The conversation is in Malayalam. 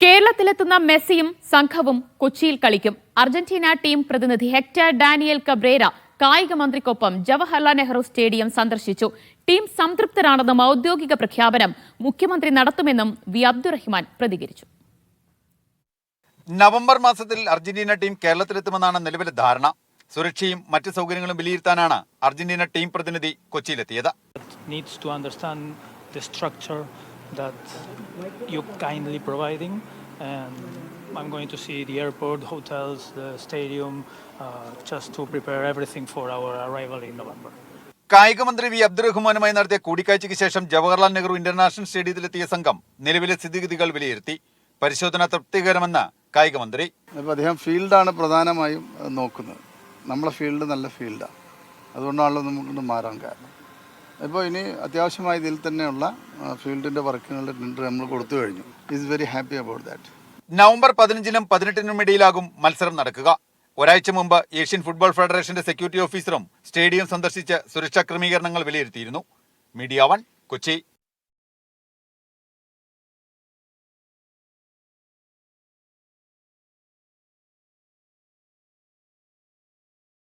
കേരളത്തിലെത്തുന്ന മെസ്സിയും സംഘവും കൊച്ചിയിൽ കളിക്കും. അർജന്റീന ടീം പ്രതിനിധി ഹെക്ടർ ഡാനിയൽ കബ്രേര കായിക മന്ത്രിക്കൊപ്പം ജവഹർലാൽ നെഹ്റു സ്റ്റേഡിയം സന്ദർശിച്ചു. ടീം സംതൃപ്തരാണെന്നും ഔദ്യോഗിക പ്രഖ്യാപനം മുഖ്യമന്ത്രി നടത്തുമെന്നും വി അബ്ദുറഹിമാൻ പ്രതികരിച്ചു. നവംബർ മാസത്തിൽ അർജന്റീന ടീം കേരളത്തിലെത്തുമെന്നാണ് നിലവിലെ ധാരണ. സുരക്ഷയും മറ്റ് സൗകര്യങ്ങളും വിലയിരുത്താനാണ് അർജന്റീന ടീം പ്രതിനിധി കൊച്ചിയിലെത്തിയത്. Needs to understand the structure that you kindly providing and I'm going to see the airport, hotels, the stadium, uh, just to prepare everything for our arrival in November. കായിക മന്ത്രി വി അബ്ദുറഹ്മാനുമായി നടത്തിയ കൂടിക്കാഴ്ചയ്ക്ക് ശേഷം ജവഹർലാൽ നെഹ്റു ഇന്റർനാഷണൽ സ്റ്റേഡിയത്തിലെത്തിയ സംഘം നിലവിലെ സ്ഥിതിഗതികൾ വിലയിരുത്തി. പരിശോധന തൃപ്തികരമെന്ന് കായിക മന്ത്രി അദ്ദേഹം ഫീൽഡാണ് പ്രധാനമായും നോക്കുന്നത്. നമ്മളെ ഫീൽഡ് നല്ല ഫീൽഡാണ് അതുകൊണ്ടാണല്ലോ നമുക്ക് മാറാൻ കാരണം. ഇപ്പോൾ ഇനി അത്യാവശ്യമായ ഇതിൽ തന്നെയുള്ള ഫീൽഡിന്റെ വർക്കുകളുടെ ടെൻഡർ നമ്മൾ കൊടുത്തു കഴിഞ്ഞു. Is very happy about that November പതിനഞ്ചിനും പതിനെട്ടിനും ഇടയിലാകും മത്സരം നടക്കുക. ഒരാഴ്ച മുമ്പ് ഏഷ്യൻ ഫുട്ബോൾ ഫെഡറേഷന്റെ സെക്യൂരിറ്റി ഓഫീസറും സ്റ്റേഡിയം സന്ദർശിച്ച് സുരക്ഷാ ക്രമീകരണങ്ങൾ വിലയിരുത്തിയിരുന്നു. Media one Kochi.